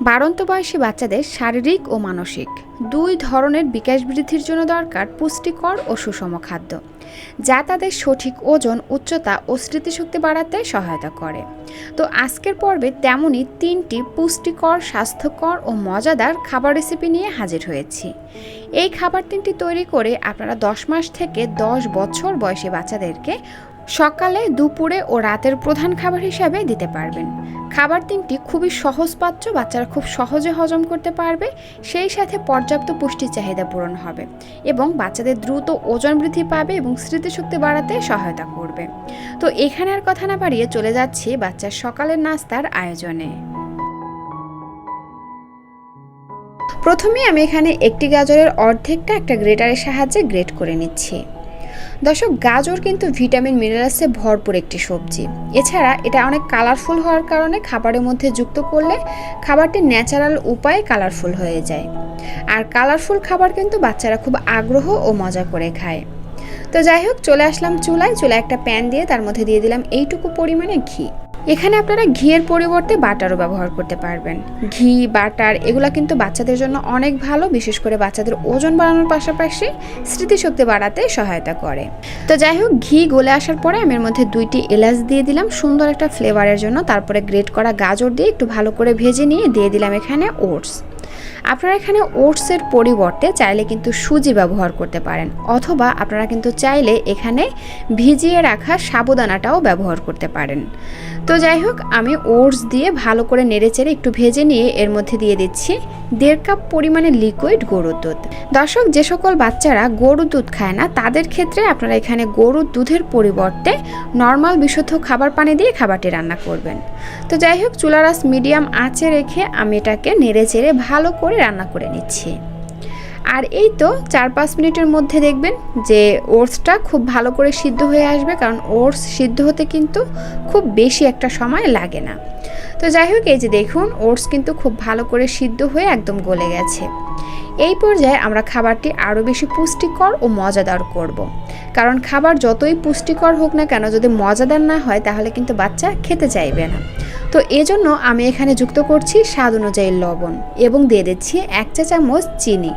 বাড়ন্ত বয়সী বাচ্চাদের শারীরিক ও মানসিক দুই ধরনের বিকাশ বৃদ্ধির জন্য দরকার পুষ্টিকর ও সুষম খাদ্য, যা তাদের সঠিক ওজন, উচ্চতা ও স্মৃতিশক্তি বাড়াতে সহায়তা করে। তো আজকের পর্বে তেমনই তিনটি পুষ্টিকর, স্বাস্থ্যকর ও মজাদার খাবার রেসিপি নিয়ে হাজির হয়েছি। এই খাবার তিনটি তৈরি করে আপনারা দশ মাস থেকে দশ বছর বয়সী বাচ্চাদেরকে সকালে, দুপুরে ও রাতের প্রধান খাবার হিসাবে দিতে পারবেন। খাবার তিনটি খুবই সহজপাচ্য বাচ্চারা খুব সহজে হজম করতে পারবে। সেই সাথে পর্যাপ্ত পুষ্টি চাহিদা পূরণ হবে এবং বাচ্চাদের দ্রুত ওজন বৃদ্ধি পাবে এবং স্মৃতিশক্তি বাড়াতে সহায়তা করবে। তো এখানে আর কথা না বাড়িয়ে চলে যাচ্ছি বাচ্চার সকালের নাস্তার আয়োজনে। প্রথমে আমি এখানে একটি গাজরের অর্ধেকটা একটা গ্রেটারের সাহায্যে গ্রেট করে নিচ্ছি। দর্শক, গাজর কিন্তু ভিটামিন মিনারেলসে ভরপুর একটি সবজি। এছাড়া এটা অনেক কালারফুল হওয়ার কারণে খাবারের মধ্যে যুক্ত করলে খাবারটি ন্যাচারাল উপায়ে কালারফুল হয়ে যায়। আর কালারফুল খাবার কিন্তু বাচ্চারা খুব আগ্রহ ও মজা করে খায়। তো যাই হোক, চলে আসলাম চুলায়। চুলায় একটা প্যান দিয়ে তার মধ্যে দিয়ে দিলাম এইটুকু পরিমাণে ঘি। এখানে আপনারা ঘিয়ের পরিবর্তে বাটারও ব্যবহার করতে পারবেন। ঘি, বাটার এগুলো কিন্তু বাচ্চাদের জন্য অনেক ভালো, বিশেষ করে বাচ্চাদের ওজন বাড়ানোর পাশাপাশি স্মৃতিশক্তি বাড়াতে সহায়তা করে। তো যাই হোক, ঘি গলে আসার পরে আমি এর মধ্যে দুইটি এলাচ দিয়ে দিলাম, সুন্দর একটা ফ্লেভারের জন্য। তারপরে গ্রেট করা গাজর দিয়ে একটু ভালো করে ভেজে নিয়ে দিয়ে দিলাম এখানে ওটস আপনারা এখানে ওটসের পরিবর্তে চাইলে কিন্তু সুজি ব্যবহার করতে পারেন, অথবা আপনারা কিন্তু চাইলে এখানে ভিজিয়ে রাখা সাবুদানাটাও ব্যবহার করতে পারেন। তো যাই হোক, আমি ওটস দিয়ে ভালো করে নেড়েচেড়ে একটু ভেজে নিয়ে এর মধ্যে দিয়ে দিচ্ছি দেড় কাপ পরিমাণে লিকুইড গরুর দুধ। দর্শক, যে সকল বাচ্চারা গরুর দুধ খায় না, তাদের ক্ষেত্রে আপনারা এখানে গরুর দুধের পরিবর্তে নর্মাল বিশুদ্ধ খাবার পানি দিয়ে খাবারটি রান্না করবেন। তো যাই হোক চুলারাস মিডিয়াম আঁচে রেখে আমি এটাকে নেড়ে চেড়ে ভালো করে রান্না করে নিচ্ছি। আর এই তো চার পাঁচ মিনিটের মধ্যে দেখবেন যে ওটসটা খুব ভালো করে সিদ্ধ হয়ে আসবে, কারণ ওটস সিদ্ধ হতে কিন্তু খুব বেশি একটা সময় লাগে না। তো যাই হোক, এই যে দেখুন, ওটস কিন্তু খুব ভালো করে সিদ্ধ হয়ে একদম গলে গেছে। এই পর্যায়ে আমরা খাবারটি আরও বেশি পুষ্টিকর ও মজাদার করব। কারণ খাবার যতই পুষ্টিকর হোক না কেন, যদি মজাদার না হয়, তাহলে কিন্তু বাচ্চা খেতে চাইবে না। তো এজন্য আমি এখানে যুক্ত করছি স্বাদ অনুযায়ী লবণ এবং দিয়ে দিচ্ছি এক চা চামচ চিনি।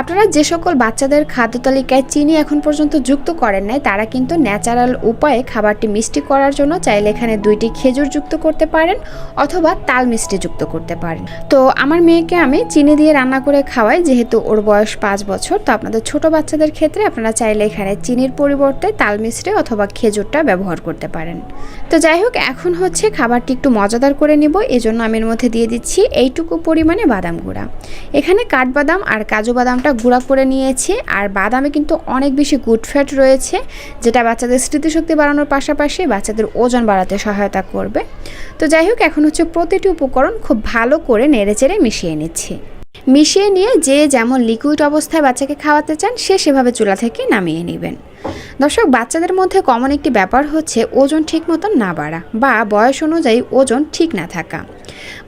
আপনারা যে সকল বাচ্চাদের খাদ্য তালিকায় চিনি এখন পর্যন্ত যুক্ত করেন নাই, তারা কিন্তু ন্যাচারাল উপায়ে খাবারটি মিষ্টি করার জন্য চাইলে এখানে দুইটি খেজুর যুক্ত করতে পারেন অথবা তাল মিষ্টি যুক্ত করতে পারেন। তো আমার মেয়েকে আমি চিনি দিয়ে রান্না করে খাওয়াই, যেহেতু ওর বয়স পাঁচ বছর, তো আপনাদের ছোট বাচ্চাদের ক্ষেত্রে আপনারা চাইলে এখানে চিনির পরিবর্তে তাল মিষ্টি অথবা খেজুরটা ব্যবহার করতে পারেন। তো যাই হোক, এখন হচ্ছে খাবারটি একটু মজাদার করে নিব, এজন্য আমি এর মধ্যে দিয়ে দিচ্ছি এইটুকু পরিমাণে বাদাম গুঁড়া। এখানে কাঠবাদাম আর কাজু বাদামটা গুঁড়া করে নিয়েছি, আর বাদামে কিন্তু অনেক বেশি গুড ফ্যাট রয়েছে, যেটা বাচ্চাদের স্মৃতিশক্তি বাড়ানোর পাশাপাশি বাচ্চাদের ওজন বাড়াতে সহায়তা করবে। তো যাই হোক, এখন হচ্ছে প্রতিটি উপকরণ খুব ভালো করে নেড়েচেড়ে মিশিয়ে নিচ্ছি। মিশিয়ে নিয়ে যে যেমন লিকুইড অবস্থায় বাচ্চাকে খাওয়াতে চান, সে সেভাবে চুলা থেকে নামিয়ে নেবেন। দর্শক, বাচ্চাদের মধ্যে কমন একটি ব্যাপার হচ্ছে ওজন ঠিক মতন না বাড়া বা বয়স অনুযায়ী ওজন ঠিক না থাকা।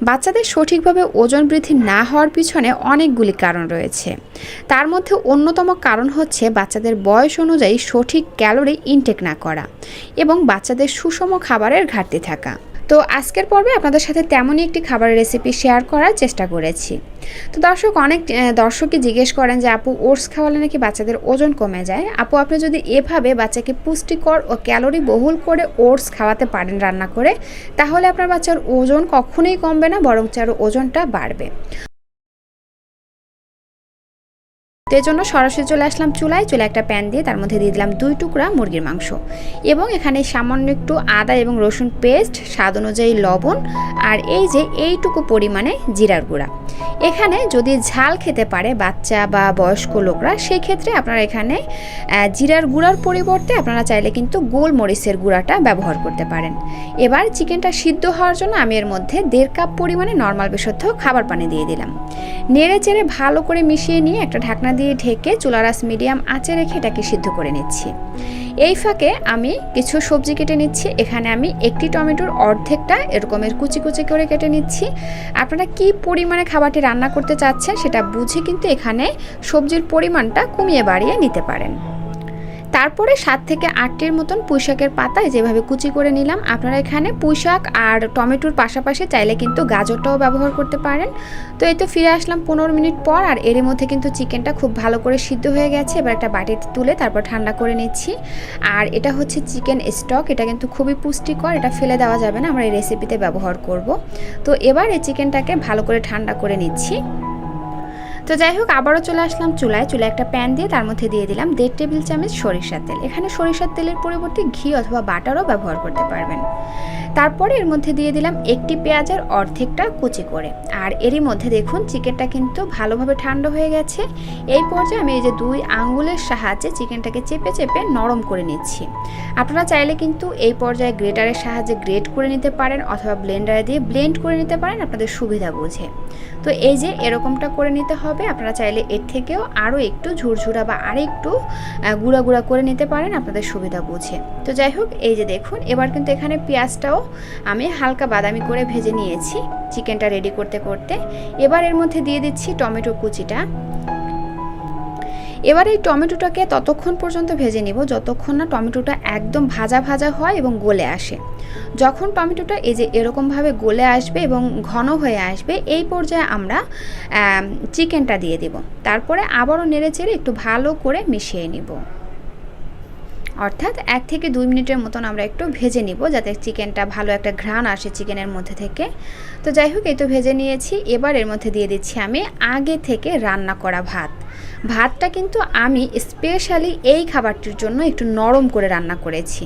বাচ্চাদের সঠিকভাবে ওজন বৃদ্ধি না হওয়ার পিছনে অনেকগুলি কারণ রয়েছে। তার মধ্যে অন্যতম কারণ হচ্ছে বাচ্চাদের বয়স অনুযায়ী সঠিক ক্যালোরি ইনটেক না করা এবং বাচ্চাদের সুষম খাবারের ঘাটতি থাকা। তো আজকের পর্বে আপনাদের সাথে তেমনই একটি খাবারের রেসিপি শেয়ার করার চেষ্টা করেছি। তো দর্শক, অনেক দর্শকই জিজ্ঞেস করেন যে, আপু, ওটস খাওয়ালে নাকি বাচ্চাদের ওজন কমে যায়? আপু, আপনি যদি এভাবে বাচ্চাকে পুষ্টিকর ও ক্যালোরি বহুল করে ওটস খাওয়াতে পারেন রান্না করে, তাহলে আপনার বাচ্চার ওজন কখনোই কমবে না, বরং চার ওজনটা বাড়বে। তো এর জন্য সরাসরি চলে আসলাম চুলায়। চুলে একটা প্যান দিয়ে তার মধ্যে দিয়ে দিলাম দুই টুকরা মুরগির মাংস। এবং এখানে সামান্য একটু আদা এবং রসুন পেস্ট, স্বাদ অনুযায়ী লবণ, আর এই যে এইটুকু পরিমাণে জিরার গুঁড়া। এখানে যদি ঝাল খেতে পারে বাচ্চা বা বয়স্ক লোকরা সেই ক্ষেত্রে আপনারা এখানে জিরার গুঁড়ার পরিবর্তে আপনারা চাইলে কিন্তু গোলমরিচের গুঁড়াটা ব্যবহার করতে পারেন। এবার চিকেনটা সিদ্ধ হওয়ার জন্য আমি এর মধ্যে দেড় কাপ পরিমাণে নর্মাল বিশুদ্ধ খাবার পানি দিয়ে দিলাম। নেড়ে চেড়ে ভালো করে মিশিয়ে নিয়ে একটা ঢাকনা দিয়ে ঢেকে চুলারাস মিডিয়াম আঁচে রেখে এটাকে সিদ্ধ করে নিচ্ছি। এই ফাঁকে আমি কিছু সবজি কেটে নিচ্ছি। এখানে আমি একটি টমেটোর অর্ধেকটা এরকমের কুচি কুচি করে কেটে নিচ্ছি। আপনারা কি পরিমাণে খাবারটি রান্না করতে চাচ্ছেন সেটা বুঝে কিন্তু এখানে সবজির পরিমাণটা কমিয়ে বাড়িয়ে নিতে পারেন। তারপরে সাত থেকে আটটির মতন পুঁইশাকের পাতায় যেভাবে কুচি করে নিলাম, আপনারা এখানে পুঁইশাক আর টমেটোর পাশাপাশি চাইলে কিন্তু গাজরটাও ব্যবহার করতে পারেন। তো এই তো ফিরে আসলাম পনেরো মিনিট পর, আর এর মধ্যে কিন্তু চিকেনটা খুব ভালো করে সিদ্ধ হয়ে গেছে। এবার একটা বাটিতে তুলে তারপর ঠান্ডা করে নিচ্ছি। আর এটা হচ্ছে চিকেন স্টক, এটা কিন্তু খুবই পুষ্টিকর, এটা ফেলে দেওয়া যাবে না, আমরা এই রেসিপিতে ব্যবহার করব। তো এবার এই চিকেনটাকে ভালো করে ঠান্ডা করে নিচ্ছি। তো যাই হোক, আবারও চলে আসলাম চুলায়। চুলায় একটা প্যান দিয়ে তার মধ্যে দিয়ে দিলাম দেড় টেবিল চামচ সরিষার তেল। এখানে সরিষার তেলের পরিবর্তে ঘি অথবা বাটারও ব্যবহার করতে পারবেন। তারপরে এর মধ্যে দিয়ে দিলাম একটি পেঁয়াজের অর্ধেকটা কুচি করে। আর এরই মধ্যে দেখুন, চিকেনটা কিন্তু ভালোভাবে ঠান্ডা হয়ে গেছে। এই পর্যায়ে আমি এই যে দুই আঙ্গুলের সাহায্যে চিকেনটাকে চেপে চেপে নরম করে নিচ্ছি। আপনারা চাইলে কিন্তু এই পর্যায়ে গ্রেটারের সাহায্যে গ্রেট করে নিতে পারেন অথবা ব্লেন্ডারে দিয়ে ব্লেন্ড করে নিতে পারেন, আপনাদের সুবিধা বুঝে। তো এই যে এরকমটা করে নিতে হবে, আপনারা চাইলে এর থেকেও আরও একটু ঝুরঝুরা বা আর একটু গুঁড়া গুঁড়া করে নিতে পারেন, আপনাদের সুবিধা বুঝে। তো যাই হোক, এই যে দেখুন, এবার কিন্তু এখানে পেঁয়াজটাও আমি হালকা বাদামি করে ভেজে নিয়েছি, চিকেনটা রেডি করতে করতে। এবার এর মধ্যে দিয়ে দিচ্ছি টমেটো কুচিটা। এবার এই টমেটোটাকে ততক্ষণ পর্যন্ত ভেজে নেব, যতক্ষণ না টমেটোটা একদম ভাজা ভাজা হয় এবং গলে আসে। যখন টমেটোটা এই যে এরকমভাবে গলে আসবে এবং ঘন হয়ে আসবে, এই পর্যায়ে আমরা চিকেনটা দিয়ে দেব। তারপরে আবারও নেড়ে চেড়ে একটু ভালো করে মিশিয়ে নিব। অর্থাৎ এক থেকে দুই মিনিটের মতন আমরা একটু ভেজে নিব যাতে চিকেনটা ভালো একটা ঘ্রাণ আসে চিকেনের মধ্যে থেকে। তো যাই হোক, এই তো ভেজে নিয়েছি। এবার এর মধ্যে দিয়ে দিচ্ছি আমি আগে থেকে রান্না করা ভাত। ভাতটা কিন্তু আমি স্পেশালি এই খাবারটির জন্য একটু নরম করে রান্না করেছি।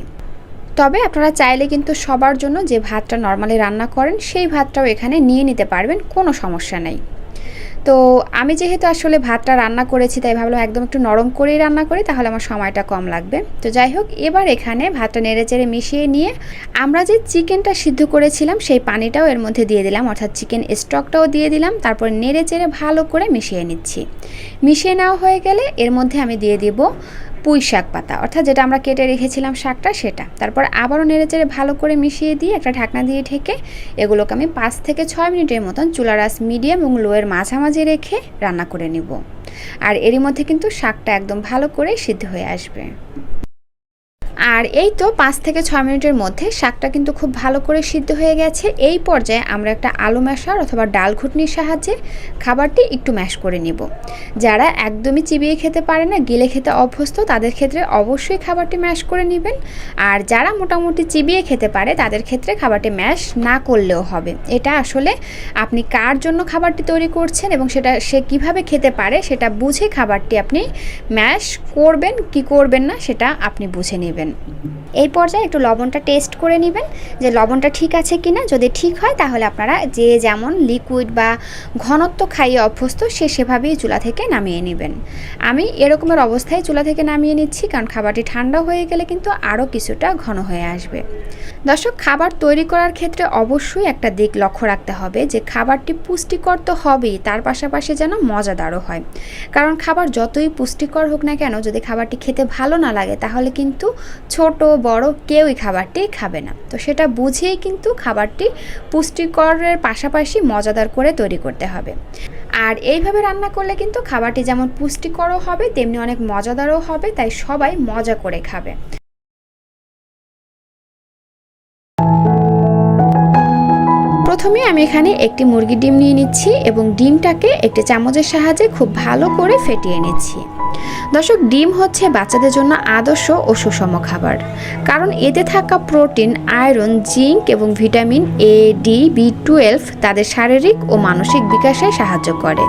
তবে আপনারা চাইলে কিন্তু সবার জন্য যে ভাতটা নর্মালি রান্না করেন, সেই ভাতটাও এখানে নিয়ে নিতে পারবেন, কোনো সমস্যা নেই। তো আমি যেহেতু আসলে ভাতটা রান্না করেছি, তাই ভাবলাম একদম একটু নরম করেই রান্না করি, তাহলে আমার সময়টা কম লাগবে। তো যাই হোক, এবার এখানে ভাতটা নেড়ে চেড়ে মিশিয়ে নিয়ে আমরা যে চিকেনটা সিদ্ধ করেছিলাম, সেই পানিটাও এর মধ্যে দিয়ে দিলাম, অর্থাৎ চিকেন স্টকটাও দিয়ে দিলাম, তারপর নেড়ে চেড়ে ভালো করে মিশিয়ে নিচ্ছি। মিশিয়ে নেওয়া হয়ে গেলে এর মধ্যে আমি দিয়ে দিব পুঁই শাক পাতা। অর্থাৎ যেটা আমরা কেটে রেখেছিলাম শাকটা, সেটা। তারপর আবারও নেড়েচেড়ে ভালো করে মিশিয়ে দিয়ে একটা ঢাকনা দিয়ে ঢেকে এগুলোকে আমি পাঁচ থেকে ছয় মিনিটের মতন চুলার আস মিডিয়াম এবং লোয়ের মাঝামাঝি রেখে রান্না করে নিব। আর এরই মধ্যে কিন্তু শাকটা একদম ভালো করে সিদ্ধ হয়ে আসবে। আর এই তো পাঁচ থেকে ছয় মিনিটের মধ্যে শাকটা কিন্তু খুব ভালো করে সিদ্ধ হয়ে গেছে। এই পর্যায়ে আমরা একটা আলু ম্যাশার অথবা ডাল ঘুটনির সাহায্যে খাবারটি একটু ম্যাশ করে নিব। যারা একদমই চিবিয়ে খেতে পারে না, গিলে খেতে অভ্যস্ত, তাদের ক্ষেত্রে অবশ্যই খাবারটি ম্যাশ করে নেবেন। আর যারা মোটামুটি চিবিয়ে খেতে পারে, তাদের ক্ষেত্রে খাবারটি ম্যাশ না করলেও হবে। এটা আসলে আপনি কার জন্য খাবারটি তৈরি করছেন এবং সেটা সে কীভাবে খেতে পারে, সেটা বুঝে খাবারটি আপনি ম্যাশ করবেন, কি করবেন না, সেটা আপনি বুঝে নেবেন। and এই পর্যায়ে একটু লবণটা টেস্ট করে নেবেন যে লবণটা ঠিক আছে কি না যদি ঠিক হয়, তাহলে আপনারা যে যেমন লিকুইড বা ঘনত্ব খাইয়ে অভ্যস্ত, সে সেভাবেই চুলা থেকে নামিয়ে নেবেন। আমি এরকমের অবস্থায় চুলা থেকে নামিয়ে নিচ্ছি, কারণ খাবারটি ঠান্ডা হয়ে গেলে কিন্তু আরও কিছুটা ঘন হয়ে আসবে। দর্শক, খাবার তৈরি করার ক্ষেত্রে অবশ্যই একটা দিক লক্ষ্য রাখতে হবে যে, খাবারটি পুষ্টিকর তো হবেই, তার পাশাপাশি যেন মজাদারও হয়। কারণ খাবার যতই পুষ্টিকর হোক না কেন, যদি খাবারটি খেতে ভালো না লাগে, তাহলে কিন্তু ছোট বড় কেউই খাবারটি খাবে না। তো সেটা বুঝেই কিন্তু খাবারটি পুষ্টিকরের পাশাপাশি মজাদার করে তৈরি করতে হবে। আর এইভাবে রান্না করলে কিন্তু খাবারটি যেমন পুষ্টিকরও হবে, তেমনি অনেক মজাদারও হবে, তাই সবাই মজা করে খাবে। প্রথমে আমি এখানে একটি মুরগির ডিম নিয়ে নিচ্ছি এবং ডিমটাকে একটি চামচের সাহায্যে খুব ভালো করে ফেটিয়ে নিচ্ছি। দর্শক, ডিম হচ্ছে বাচ্চাদের জন্য আদর্শ ও সুষম খাবার। কারণ এতে থাকা প্রোটিন, আয়রন, জিঙ্ক এবং vitamin A D B twelve তাদের শারীরিক ও মানসিক বিকাশে সাহায্য করে।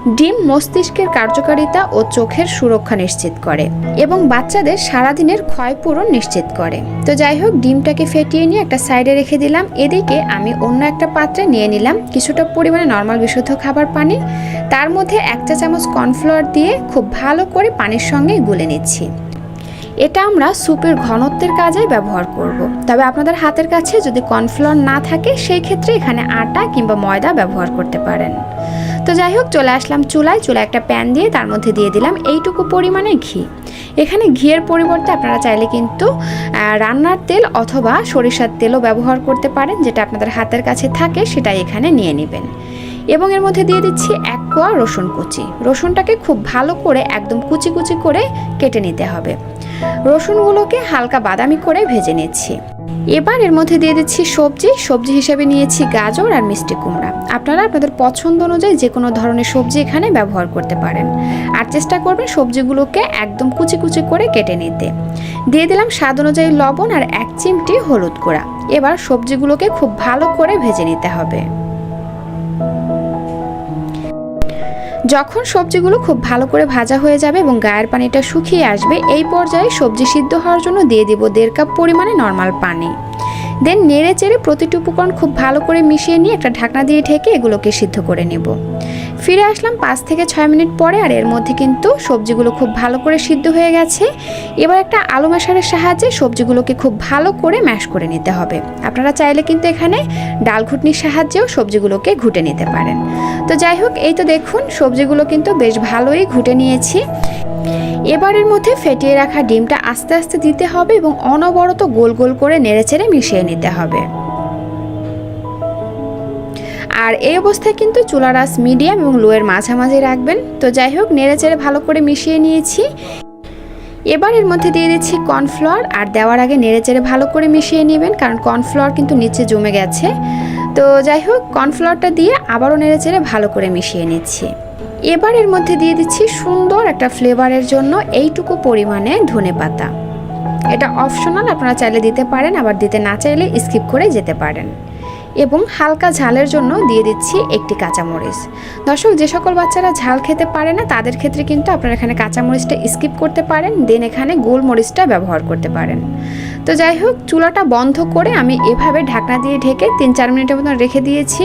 ডিম মস্তিষ্কের কার্যকারিতা ও চোখের সুরক্ষা নিশ্চিত করে এবং বাচ্চাদের সারাদিনের ক্ষয়পূরণ নিশ্চিত করে। তো যাই হোক, ডিমটাকে ফেটিয়ে নিয়ে একটা সাইডে রেখে দিলাম। এদিকে আমি অন্য একটা পাত্রে নিয়ে নিলাম কিছুটা পরিমাণে নর্মাল বিশুদ্ধ খাবার পানি। তার মধ্যে এক চা চামচ কর্নফ্লাওয়ার দিয়ে খুব ভালো করে পানির সঙ্গে গুলে নিচ্ছি। এটা আমরা স্যুপের ঘনত্বের কাজে ব্যবহার করব। তবে আপনাদের হাতের কাছে যদি কর্নফ্লাওয়ার না থাকে, সেই ক্ষেত্রে এখানে আটা কিংবা ময়দা ব্যবহার করতে পারেন। তো যাই হোক, চলে আসলাম চুলায়। চুলায় একটা প্যান দিয়ে তার মধ্যে দিয়ে দিলাম এইটুকু পরিমাণে ঘি। এখানে ঘিয়ের পরিবর্তে আপনারা চাইলে কিন্তু রান্নার তেল অথবা সরিষার তেলও ব্যবহার করতে পারেন, যেটা আপনাদের হাতের কাছে থাকে সেটাই এখানে নিয়ে নেবেন। এবং এর মধ্যে দিয়ে দিচ্ছি এক কোয়া রসুন কুচি। রসুনটাকে খুব ভালো করে একদম কুচি কুচি করে কেটে নিতে হবে। রসুনগুলোকে হালকা বাদামি করে ভেজে নিচ্ছি। এবার এর মধ্যে দিয়ে দিচ্ছি সবজি। সবজি হিসেবে নিয়েছি গাজর আর মিষ্টি কুমড়া। আপনারা আপনাদের পছন্দ অনুযায়ী যে কোনো ধরনের সবজি এখানে ব্যবহার করতে পারেন। আর চেষ্টা করবেন সবজিগুলোকে একদম কুচি কুচি করে কেটে নিতে। দিয়ে দিলাম স্বাদ অনুযায়ী লবণ আর এক চিমটি হলুদ গুঁড়া। এবার সবজিগুলোকে খুব ভালো করে ভেজে নিতে হবে। যখন সবজিগুলো খুব ভালো করে ভাজা হয়ে যাবে এবং গায়ের পানিটা শুকিয়ে আসবে, এই পর্যায়ে সবজি সিদ্ধ হওয়ার জন্য দিয়ে দিব দেড় কাপ পরিমাণে নর্মাল পানি। দেন নেড়ে চেড়ে প্রতিটি উপকরণ খুব ভালো করে মিশিয়ে নিয়ে একটা ঢাকনা দিয়ে ঢেকে এগুলোকে সিদ্ধ করে নেব। ফিরে আসলাম পাঁচ থেকে ছয় মিনিট পরে আর এর মধ্যে কিন্তু সবজিগুলো খুব ভালো করে সিদ্ধ হয়ে গেছে। এবার একটা আলু ম্যাশারের সাহায্যে সবজিগুলোকে খুব ভালো করে ম্যাশ করে নিতে হবে। আপনারা চাইলে কিন্তু এখানে ডাল ঘুটনির সাহায্যেও সবজিগুলোকে ঘুটে নিতে পারেন। তো যাই হোক, এই তো দেখুন, সবজিগুলো কিন্তু বেশ ভালোই ঘুটে নিয়েছি। এবারের মধ্যে ফেটিয়ে রাখা ডিমটা আস্তে আস্তে দিতে হবে এবং অনবরত গোল গোল করে নেড়েচেড়ে মিশিয়ে নিতে হবে। আর এই অবস্থায় কিন্তু চুলার আঁচ মিডিয়াম এবং লোয়ের মাঝামাঝি রাখবেন। তো যাই হোক নেড়েচেড়ে ভালো করে মিশিয়ে নিয়েছি। এবার এর মধ্যে দিয়ে দিচ্ছি কর্নফ্লাওয়ার আর দেওয়ার আগে নেড়েচেড়ে ভালো করে মিশিয়ে নেবেন, কারণ কর্নফ্লাওয়ার কিন্তু নিচে জমে গেছে। তো যাই হোক কর্নফ্লাওয়ারটা দিয়ে আবারও নেড়েচেড়ে ভালো করে মিশিয়ে নিচ্ছি। এবার এর মধ্যে দিয়ে দিচ্ছি সুন্দর একটা ফ্লেভারের জন্য এইটুকু পরিমাণে ধনে পাতা। এটা অপশনাল, আপনারা চাইলে দিতে পারেন, আবার দিতে না চাইলে স্কিপ করে যেতে পারেন। এবং হালকা ঝালের জন্য দিয়ে দিচ্ছি একটি কাঁচামরিচ। দর্শক, যে সকল বাচ্চারা ঝাল খেতে পারে না, তাদের ক্ষেত্রে কিন্তু আপনারা এখানে কাঁচামরিচটা স্কিপ করতে পারেন দেন এখানে গোলমরিচটা ব্যবহার করতে পারেন। তো যাই হোক, চুলাটা বন্ধ করে আমি এভাবে ঢাকনা দিয়ে ঢেকে তিন চার মিনিটের মতন রেখে দিয়েছি।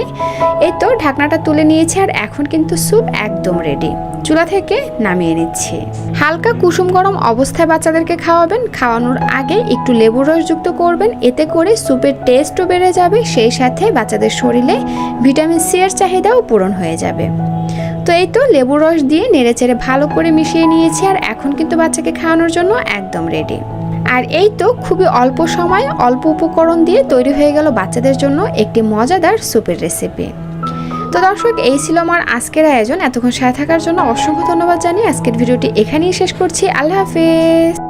এই তো ঢাকনাটা তুলে নিয়েছি আর এখন কিন্তু স্যুপ একদম রেডি চুলা থেকে নামিয়ে নিচ্ছি। হালকা কুসুম গরম অবস্থায় বাচ্চাদেরকে খাওয়াবেন। খাওয়ানোর আগে একটু লেবুর রস যুক্ত করবেন। এতে করে স্যুপের টেস্টও বেড়ে যাবে। সেই সাথে বাচ্চাদের শরীরে ভিটামিন সি এর চাহিদাও পূরণ হয়ে যাবে। তো এই তো লেবুর রস দিয়ে নেড়েচেড়ে ভালো করে মিশিয়ে নিয়েছি আর এখন কিন্তু বাচ্চাকে খাওয়ানোর জন্য একদম রেডি আর এই তো খুবই অল্প সময়, অল্প উপকরণ দিয়ে তৈরি হয়ে গেল বাচ্চাদের জন্য একটি মজাদার সুপের রেসিপি তো দর্শক, এই ছিল আমার আজকের আয়োজন। এতক্ষণ সাথে থাকার জন্য অসংখ্য ধন্যবাদ জানিয়ে আজকের ভিডিওটি এখানেই শেষ করছি। আল্লাহ হাফেজ।